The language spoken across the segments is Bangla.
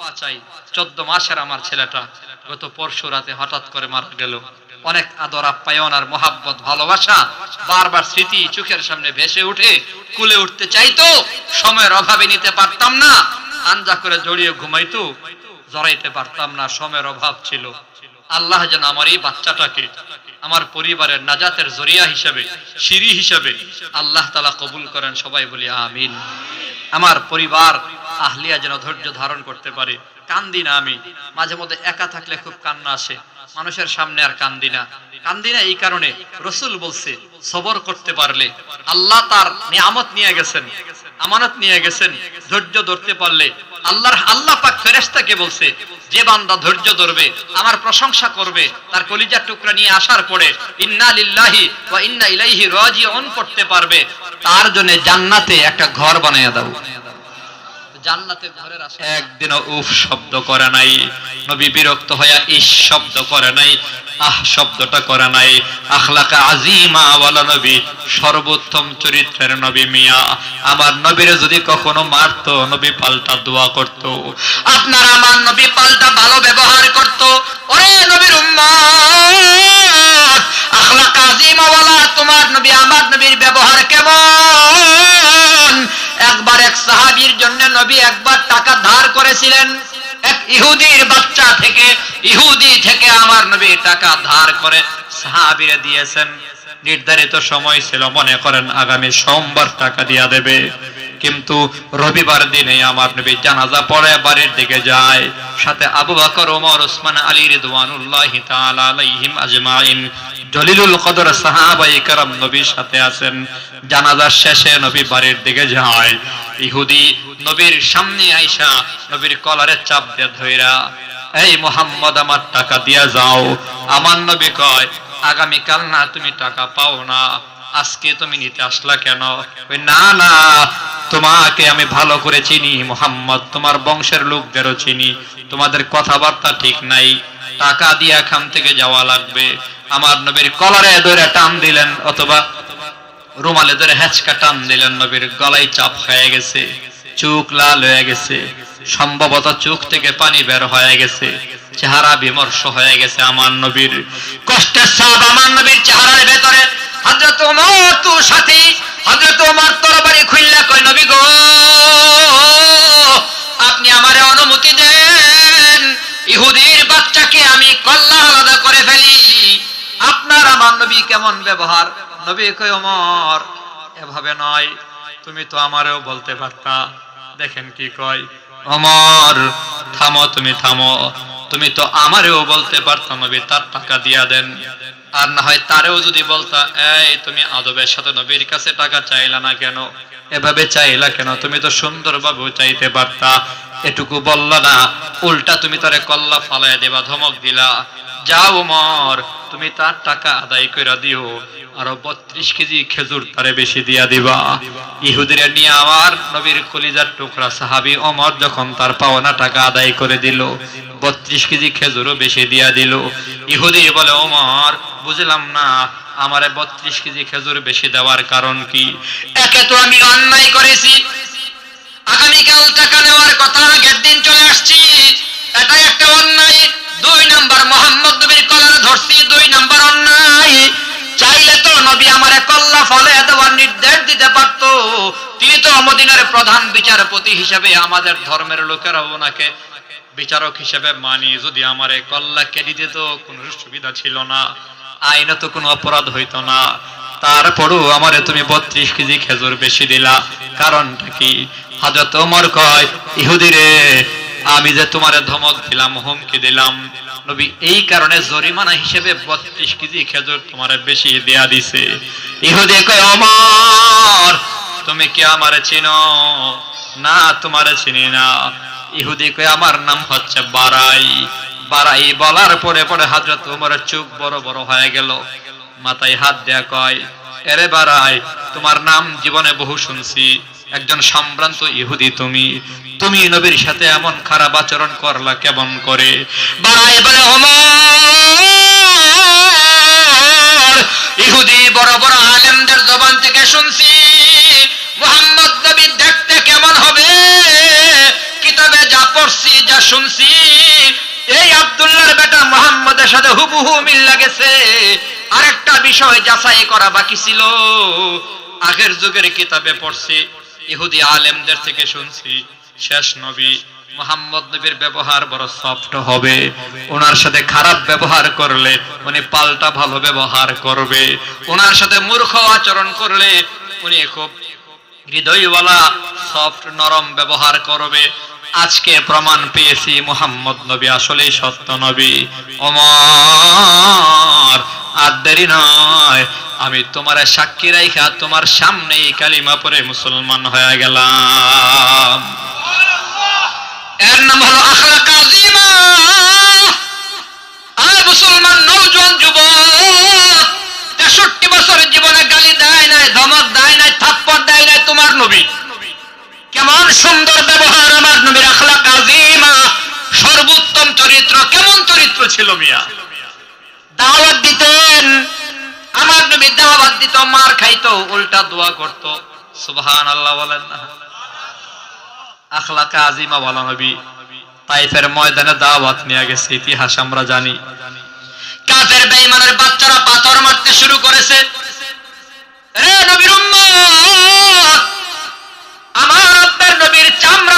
দোয়া চাই। চোদ্দ মাসের আমার ছেলেটা গত পরশু রাতে হঠাৎ করে মারা গেল। অনেক আদর, আপ্যায়ন আর মোহাব্বত, ভালোবাসা বারবার স্মৃতি চোখের সামনে ভেসে উঠে কুলে উঠতে চাইতো। সময়ের অভাবে নিতে পারতাম না। আঞ্জা করে জড়িয়ে ঘুমাইতো, জড়াইতে পারতাম না, সময়ের অভাব ছিল। আল্লাহ যেন আমার এই বাচ্চাটাকে আমার পরিবারের নাজাতের জরিয়া হিসাবে, সিঁড়ি হিসাবে আল্লাহ তালা কবুল করেন, সবাই বলি আমিন। আমার পরিবার আহলিয়া যেন ধৈর্য ধারণ করতে পারে। কান্দি না আমি। মাঝে মধ্যে একা থাকলে খুব কান্না আসে। মানুষের সামনে আর কান্দি না। কান্দি না এই কারণে রসুল বলছে, সবর করতে পারলে আল্লাহ তার নিয়ামত নিয়ে গেছেন, আমানত নিয়ে গেছেন, ধৈর্য ধরতে পারলে আল্লাহর, আল্লাহ পাক ফেরেশতাকে বলছে, যে বান্দা ধৈর্য ধরবে, আমার প্রশংসা করবে, তার কলিজার টুকরা নিয়ে আসার পরে ইন্না লিল্লাহি ওয়া ইন্না ইলাইহি রাজিউন পড়তে পারবে, তার জন্য জান্নাতে একটা ঘর বানাইয়া দাও। জান্নাতে ঘরের আশা উফ শব্দ করে নাই। নবী বিরক্ত ইস শব্দ করে নাই। আহ শব্দটা করে নাই। আজিমা ওয়ালা নবী, সর্বোত্তম চরিত্রের নবী মিয়া। আমার নবীরে যদি কখনো মারতো, নবী পাল্টা দোয়া করত। আপনার আমার নবী পাল্টা ভালো ব্যবহার করত। ওরে নবীর উম্মত আখলাকা আজিমা ওয়ালা, তোমার নবী, আমার নবীর ব্যবহার কেমন? নবী একবার টাকা ধার করেছিলেন এক ইহুদির বাচ্চা থেকে ইহুদি থেকে আমার নবী টাকা ধার করে সাহাবীরে দিয়েছেন নির্ধারিত সময় ছিল মনে করেন আগামী সোমবার টাকা দিয়া দেবে কিন্তু রবিবার দিনে আমার নবী জানাজা পড়ে বাড়ির দিকে যায় সাথে আবু বকর ওমর ওসমান আলী রিদওয়ানুল্লাহি তাআলা আলাইহিম আজমাইন জলিলুল কদর সাহাবাই کرام নবীর সাথে আছেন জানাজার শেষে নবী বাড়ির দিকে যায় ইহুদি নবীর সামনে আইসা নবীর কলারে চাপ দিয়ে ধইরা, এই মোহাম্মদ, আমার টাকা দিয়া যাও। আমার নবী কয় আগামী কাল না তুমি টাকা পাও না, আজকে তুমি নিতে আসলা কেন? না না, তোমাকে আমি ভালো করে চিনি, মোহাম্মদ, তোমার বংশের লোকদেরও চিনি, তোমাদের কথাবার্তা ঠিক নাই, টাকা দিয়ে এখান থেকে যাওয়া লাগবে। আমার নবীর কলারে ধরে টান দিলেন, অথবা রুমালে ধরে হ্যাচকা টান দিলেন নবীর গলায় চাপ হয়ে গেছে, চোখ লাল হয়ে গেছে, সম্ভবত চোখ থেকে পানি বের হয়ে গেছে, চেহারা বিমর্ষ হয়ে গেছে আমার নবীর। কষ্টের সব আমার নবীর চেহারার ভেতরে। আপনার আমার নবী কেমন ব্যবহার? নবী কই ওমর, এভাবে নয়, তুমি তো আমারেও বলতে পারতা। দেখেন কি কয় থামো, তুমি থামো, তুমি তো বলতে পারতো নবী, তার টাকা দিয়া দেন। আর না হয় তারেও যদি বলতা, এই, তুমি আদবের সাথে নবীর কাছে টাকা চাইলা না কেন? এভাবে চাইলা কেন? তুমি তো সুন্দরভাবে চাইতে পারতা। এটুকু বললা না, উল্টা তুমি তারে কল্লা ফালাই দেবা, ধমক দিলা। যাও মর তুমি তার টাকা আদায় করে দিও। আরও বত্রিশ কেজি খেজুর তারে বেশি দিয়া দিবা। ইহুদিরা নিয়ে আমার নবীর কলিজার টুকরা সাহাবি অমর যখন তার পাওনা টাকা আদায় করে দিল, বত্রিশ কেজি খেজুরও বেশি দিয়া দিল। ইহুদি বলে অমর বুঝলাম না, আমারে বত্রিশ কেজি খেজুর বেশি দেওয়ার কারণ কি? একে তো আমি অন্যায় করেছি। আগামীকাল টাকা নেওয়ার কথা আগের দিন চলে আসছি। এটাই একটা অন্যায়। দুই নাম্বার মোহাম্মদ নবীর কলার ধরছি, দুই নাম্বার অন্যায়। চাইলে তো নবী আমারে কল্লা ফলে দেওয়ার নির্দেশ দিতে পারতো। তিনি তো মদিনার প্রধান বিচারপতি হিসেবে আমাদের ধর্মের লোকেরা ওনাকে বিচারক হিসেবে মানি। যদি আমারে কল্লা কেটে দিত, কোনো সুবিধা ছিল না। আইনে তো কোনো অপরাধ হইতো না। তারপরও আমারে তুমি বত্রিশ কেজি খেজুর বেশি দিলা। কারণটা কি? হাজত ওমর কয়, ইহুদিরে আমি যে তোমার ধমক দিলাম, হুমকি দিলাম, নবী, এই কারণে জরিমানা হিসেবে বত্রিশ কেজি খেজুর তোমার বেশি দেয়া দিছে। কয়, অমর, তুমি কি আমারে চিনো? না, তোমারে চিনি না। ইহুদি কয়, আমার নাম হচ্ছে বারাই। বারাই বলার পরে পরে হাজরত উমরের চোখ বড় বড় হয়ে গেল। মাথায় হাত দেয়া কয়, এরে বারাই, তোমার নাম জীবনে বহু শুনছি। একজন সম্ভ্রান্ত ইহুদি, তুমি তুমি নবীর সাথে এমন খারাপ আচরণ করলা কেমন করে? ইহুদি বড় বড় আলেমদের জবান থেকে শুনছি, মোহাম্মদ নবী দেখতে কেমন হবে? কিতাবে যা পড়ছি, যা শুনছি, এই আব্দুল্লাহর বেটা মোহাম্মদের সাথে হুবহু মিল লাগেছে। আরেকটা বিষয় যাচাই করা বাকি ছিল। আগের যুগের কিতাবে পড়ছি ইহুদি আলেমদের থেকে শুনছি, শেষ নবী মোহাম্মদ নবীর ব্যবহার বড় সফট হবে। ওনার সাথে খারাপ ব্যবহার করলে উনি পাল্টা ভালো ব্যবহার করবে। ওনার সাথে মূর্খ আচরণ করলে উনি খুব হৃদয়ওয়ালা সফট নরম ব্যবহার করবে। আজকে প্রমাণ পেয়েছি মোহাম্মদ নবী আসলেই সত্য নবী। অমর আর দেরি নয়। আমি তোমার সাক্ষী রাইখা তোমার সামনেই কালিমা পরে মুসলমান হয়ে গেলাম। এর নাম হলো আখলাক আজিমা। আর মুসলমান তেষট্টি বছরের জীবনে গালি দেয় নাই, ধমক দেয় নাই দেয় নাই তোমার নবী। কেমন সুন্দর ব্যবহার আমার নবীর আখলাক আজিমা। সর্বোত্তম চরিত্র, কেমন চরিত্র ছিল মিয়া? দাওয়াত দিতেন আমার নবী দাওয়াত দিত মার খাইতো, উল্টা দোয়া করত। সুবহান আল্লাহ বলেন না। আখলাকা আজিমা বলা নবী। তাইফের ময়দানে দাওয়াত নিয়ে গেছে, ইতিহাস আমরা জানি। কাফের বেঈমানের বাচ্চারা পাথর মারতে শুরু করেছে। রে নবীর উম্মত! আমার নবীর চামড়া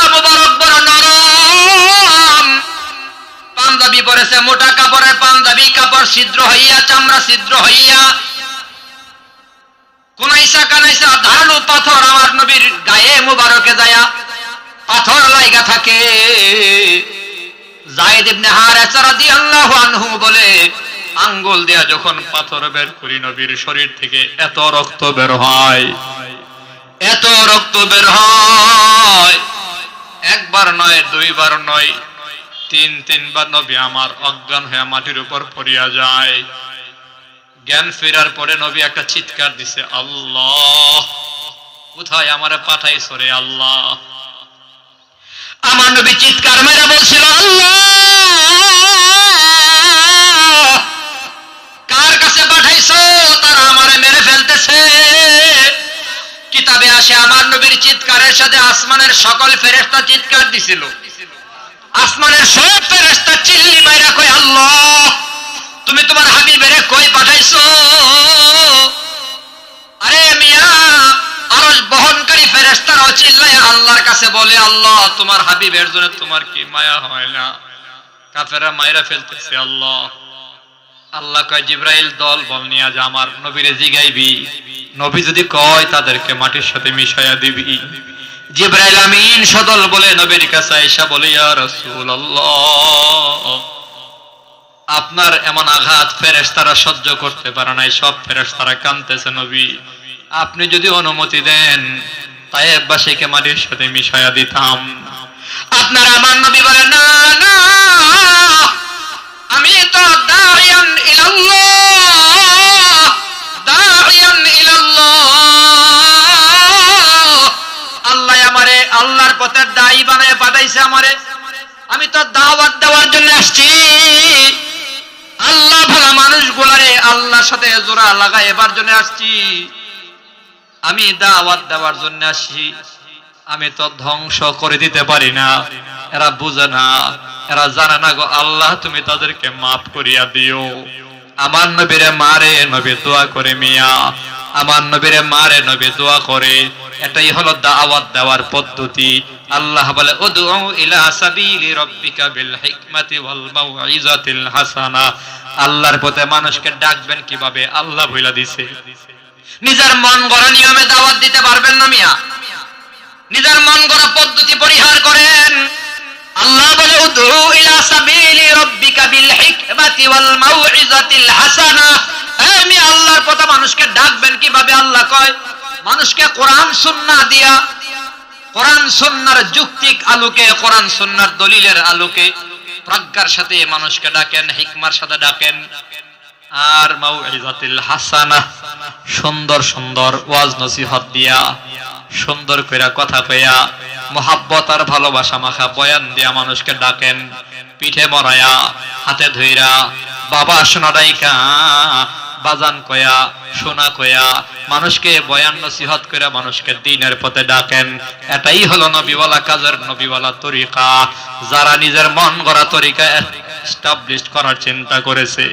পরেছে মোটা কাপড়ের পাঞ্জাবি, কাপড় ছিদ্র হইয়া, চামড়া ছিদ্র হইয়া। কোনাইসা কানাইসা ধারালো পাথর আমার নবীর গায়ে মুবারকে যায়া, পাথর লাইগা থাকে। আঙ্গুল দিয়া যখন পাথর বের করি, নবীর শরীর থেকে এত রক্ত বের হয়। এত রক্ত বের হয়। একবার নয়, দুইবার নয় তিন, তিনবার নবী আমার অজ্ঞান হয়ে মাটির উপর পড়িয়া যায়। জ্ঞান ফেরার পরে নবী একটা চিৎকার দিছে, আল্লাহ, কোথায় আমারে পাঠাইছো রে আল্লাহ? আমার নবী চিৎকার মেরে বলছিল, আল্লাহ, কার কাছে পাঠাইছো? তারা আমারে মেরে ফেলতেছে। কিতাবে আসে, আমার নবীর চিৎকারের সাথে আসমানের সকল ফেরেশতা চিৎকার দিছিল। আসমানের সব ফেরেশতা চিল্লি মাইরা কই আল্লাহ, তুমি তোমার হাবিবেরে কই পাঠাইছো? আরে মিয়া, আরশ বহনকারী ফেরেশতারাও চিল্লায় আল্লাহর কাছে বলে, আল্লাহ, তোমার হাবিবের জন্য তোমার কি মায়া হয় না? কাফেরা মায়েরা ফেলতেছে, আল্লাহ। আল্লাহ কয়, জিব্রাইল, দল, বল নিয়ে আজ আমার নবীরে জিগাইবি। নবী যদি কয়, তাদেরকে মাটির সাথে মিশাইয়া দিবি। জিব্রাইল আমিন সদল বলে নবীর কাছে আয়েশা বলে আপনার এমন আঘাত সহ্য করতে পারে নাই, সব নবী। আপনি যদি অনুমতি দেন, তায়েববাসীকে মাটির সাথে মিশাইয়া দিতাম। আপনার আমার নবী বলে, না আমি তো পথের দায়ী বানায় পাঠাইছে আমারে। আমি তো দাওয়াত দেওয়ার জন্য আসছি। আল্লাহ ভালা মানুষ গুলারে, আল্লাহর সাথে জোড়া লাগাই এবার জন্য আসছি। আমি দাওয়াত দেওয়ার জন্য আসছি। আমি তো ধ্বংস করে দিতে পারি না। এরা বুঝে না। এরা জানে না গো, আল্লাহ তুমি তাদেরকে মাফ করিয়া দিও। আমার নবীরে মারে, নবী দোয়া করে মিয়া। আমার নবীরে মারে, নবী দোয়া করে। এটাই হলো দাওয়াত দেওয়ার পদ্ধতি। আল্লাহ বলে, উদউ ইলা সাবিলি রাব্বিকা বিল হিকমাতি ওয়াল মাউইজাতিল হাসানা। আল্লাহর পথে মানুষকে ডাকবেন কীভাবে? আল্লাহ বইলা দিছে। নিজের মন গড়া নিয়মে দাওয়াত দিতে পারবেন না মিয়া। নিজের মন গড়া পদ্ধতি পরিহার করেন। আল্লাহ বলে, উদউ ইলা সাবিলি রাব্বিকা বিল হিকমাতি ওয়াল মাউইজাতিল হাসানা। আমি আল্লাহর পথে মানুষকে ডাকবেন কীভাবে? আল্লাহ কয় মানুষকে কোরআন সুন্নাহ দিয়া, কোরআন, সুন্নার যুক্তিক আলোকে, কোরআন, সুন্নার দলিলের আলোকে প্রজ্ঞার সাথে মানুষকে ডাকেন, হিকমার সাথে ডাকেন। আর মাউইজাতিল হাসানা, সুন্দর সুন্দর ওয়াজ নসিহত দিয়া, সুন্দর কইরা কথা কইয়া, মোহাব্বত আর ভালোবাসা মাখা বয়ান দিয়া মানুষকে ডাকেন, পিঠে মরায়া, হাতে ধইরা, বাবা শোনা ডাইকা বাজান কয়া, সোনা কয়া, মানুষকে বয়ান নসিহত করে মানুষকে দিনের পথে ডাকেন। এটাই হলো নবীওয়ালা কাজের নবীওয়ালা তরিকা। যারা নিজের মন গড়া তরিকা এস্টাবলিশ করার চিন্তা করেছে।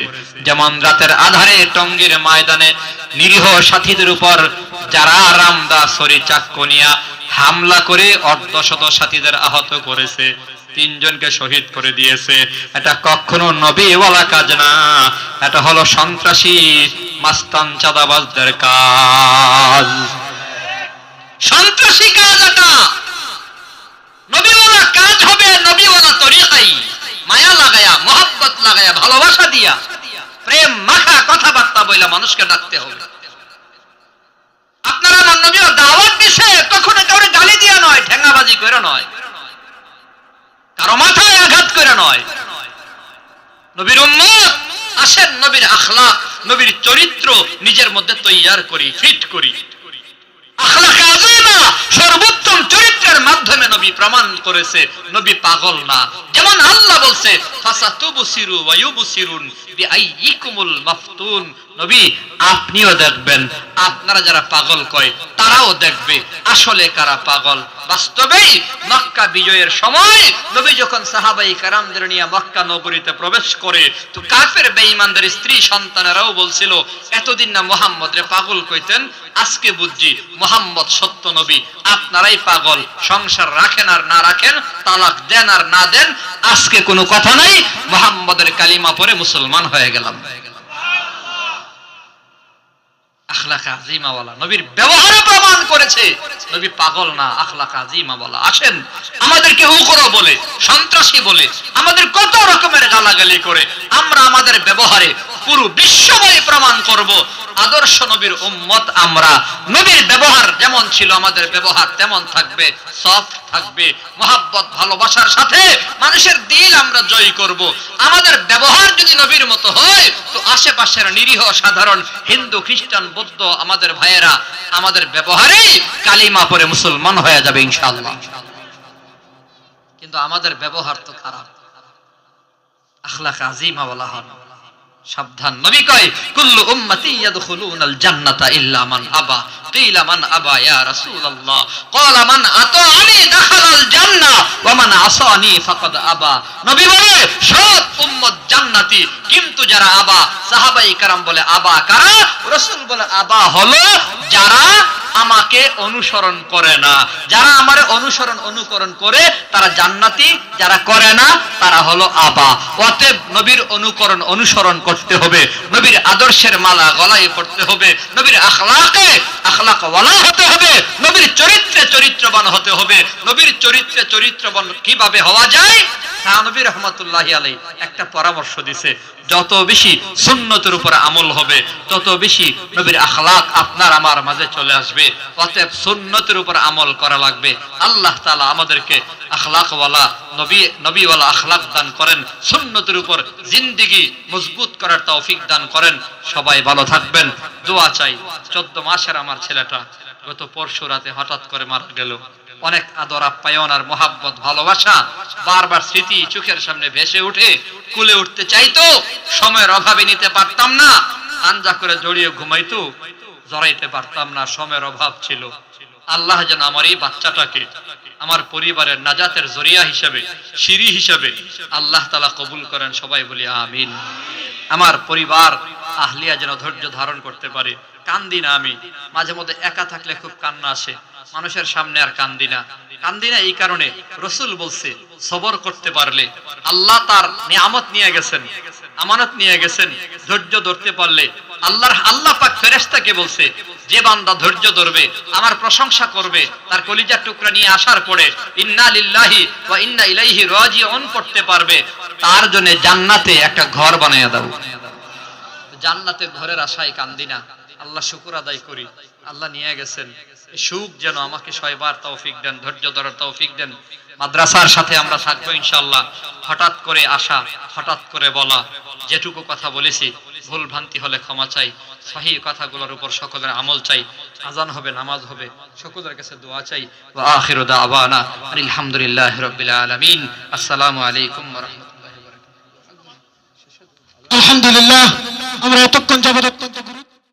যেমন রাতের আধারে টঙ্গীর ময়দানে নিরীহ সাথীদের উপর যারা রামদা সরি চাক্কনিয়া হামলা করে অর্ধশত সাথীদের আহত করেছে। তিনজনকে শহীদ করে দিয়েছে। এটা কখনো নবীওয়ালা কাজ না। এটা হলো সন্ত্রাসী মাস্তান চাঁদাবাজদের কাজ। সন্ত্রাসী কাজ এটা। নবীওয়ালা কাজ হবে নবীওয়ালা তরিকাই। মায়া লাগায়া লাগায়া, ভালোবাসা দিয়া। প্রেম মাখা কথাবার্তা মানুষকে ডাকতে হবে। আপনারা আমার দাওয়াত দিছে, কখনো কাউরে গালি দিয়া নয় ঠেঙ্গাবাজি করে নয় কারও মাথায় আঘাত করে নয় নবীর উম্মত আসেন নবীর আখলাক নবীর চরিত্র নিজের মধ্যে তৈয়ার করি ফিট করি। সর্বোত্তম চরিত্রের মাধ্যমে নবী প্রমাণ করেছে, নবী পাগল না। যেমন আল্লাহ বলছে নবী, আপনিও দেখবেন, আপনারা যারা পাগল কয়, তারাও দেখবে, আসলে কারা পাগল। বাস্তবেই মক্কা বিজয়ের সময় নবী যখন সাহাবাই কারামদের নিয়ে মক্কা নগরীতে প্রবেশ করে, তো কাফের বেঈমানদের স্ত্রী, সন্তানেরাও বলছিল, এতদিন না মোহাম্মদ রে পাগল কইতেন, আজকে বুঝছি মোহাম্মদ সত্য নবী, আপনারাই পাগল, সংসার রাখেন আর না রাখেন, তালাক দেন আর না দেন, আজকে কোনো কথা নাই, মোহাম্মদের কালিমা পরে মুসলমান হয়ে গেলাম। ব্যবহারে প্রমাণ করেছে। নবী পাগল না, আখলাক আজিমা বলা আসেন, আমাদেরকে উকরো বলে, সন্ত্রাসী বলে, আমাদের কত রকমের গালাগালি করে, আমরা আমাদের ব্যবহারে পুরো বিশ্বময় প্রমাণ করব। আদর্শ নবীর উম্মত আমরা। নবীর ব্যবহার যেমন ছিল, আমাদের ব্যবহার তেমন থাকবে, সফট থাকবে। মোহাব্বত, ভালোবাসার সাথে মানুষের দিল আমরা জয় করব। আমাদের ব্যবহার যদি নবীর মতো হয়, তো আশেপাশের নিরীহ সাধারণ হিন্দু, খ্রিস্টান, বৌদ্ধ, আমাদের ভাইয়েরা আমাদের ব্যবহারেই কালিমা পরে মুসলমান হয়ে যাবে, ইনশাআল্লাহ। কিন্তু আমাদের ব্যবহার তো খারাপ। আখলাক আজিমা বলা হয় সাবধান। নবী কয়, কুল্লু উম্মতি ইয়াদখুলুনাল জান্নাতা ইল্লা মান আবা। কিলা মান আবা ইয়া রাসূলুল্লাহ। ক্বালা মান আতাআনি দাখালাল জান্নাহ ওয়া মান আসানি ফাকাদ আবা। নবী বলে, সব উম্মত জান্নাতি, কিন্তু যারা আবা সাহাবায়ে কেরাম বলে আবা কারা? রাসূল বলে আবা হলো যারা আমাকে অনুসরণ করে না। যারা আমার অনুসরণ, অনুকরণ করে, তারা জান্নাতি, যারা করে না, তারা হলো আবা। অতএব নবীর অনুকরণ, অনুসরণ করতে হবে। নবীর আদর্শের মালা গলায় পড়তে হবে। নবীর আখলাকে আখলাক ওয়ালা হতে হবে। নবীর চরিত্রে চরিত্রবান হতে হবে। নবীর চরিত্রে চরিত্রবান কীভাবে হওয়া যায়? তা নবী রহমতুল্লাহ আলাই একটা পরামর্শ দিছে। যত বেশি সুন্নতের উপর আমল হবে, তত বেশি নবীর আখলাক আপনার আমার মাঝে চলে আসবে। অতএব সুন্নতের উপর আমল করা লাগবে। আল্লাহ তাআলা আমাদেরকে আখলাকওয়ালা, নবী, নবীওয়ালা আখলাক দান করেন। সুন্নতের উপর জিন্দিগি মজবুত করার তৌফিক দান করেন। সবাই ভালো থাকবেন। দোয়া চাই। চোদ্দ মাসের আমার ছেলেটা গত পরশু রাতে হঠাৎ করে মারা গেল। অনেক আদর, আপ্যায়ন আর মোহাব্বত, ভালোবাসা বারবার স্মৃতি চোখের সামনে ভেসে উঠে কুলে উঠতে চাইতো, সময়ের অভাবে নিতে পারতাম না, আঞ্জা করে জড়িয়ে ঘুমাইতো, জড়াইতে পারতাম না, সময়ের অভাব ছিল। আল্লাহ যেন আমার এই বাচ্চাটাকে, আমার পরিবারের নাজাতের জরিয়া হিসাবে, সিঁড়ি হিসাবে আল্লাহ তালা কবুল করেন, সবাই বলি আমিন। আমার পরিবার আহলিয়া যেন ধৈর্য ধারণ করতে পারে, কান্দি না আমি, মাঝে মধ্যে একা থাকলে খুব কান্না আসে। মানুষের সামনে আর কান্দি না। কান্দি না এই কারণে রসুল বলছে, সবর করতে পারলে আল্লাহ তার নিয়ামত নিয়ে গেছেন, আমানত নিয়ে গেছেন, ধৈর্য ধরতে পারলে আল্লাহর, আল্লাহ পাক ফেরেশতাকে বলছে, যে বান্দা ধৈর্য ধরবে, আমার প্রশংসা করবে, তার কলিজার টুকরা নিয়ে আসার পরে ইন্না লিল্লাহি ওয়া ইন্না ইলাইহি রাজিউন পড়তে পারবে, তার জন্য জান্নাতে একটা ঘর বানিয়ে দাও। জান্নাতের ঘরের আশায় কান্দি না। আল্লাহ শুকুর আদায় করি। আল্লাহ নিয়ে গেছেন। সুখ যেন আমাকে ছয়বার তৌফিক দেন, ধৈর্য ধরার তৌফিক দেন। মাদ্রাসার সাথে আমরা থাকব ইনশাল্লাহ হঠাৎ করে আসা হঠাৎ করে বলা, যেটুকু কথা বলেছি, ভুল ভ্রান্তি হলে ক্ষমা চাই, সহি কথাগুলোর উপর সকলের আমল চাই, আজান হবে, নামাজ হবে, সকলের কাছে দোয়া চাই। ওয়া আখিরু দাওয়ানা আলহামদুলিল্লাহি রাব্বিল আলামিন। আসসালামু আলাইকুম ওয়া রাহমাতুল্লাহি ওয়া বারাকাতুহু। আলহামদুলিল্লাহ, আমরা এতক্ষণ যাবত অত্যন্ত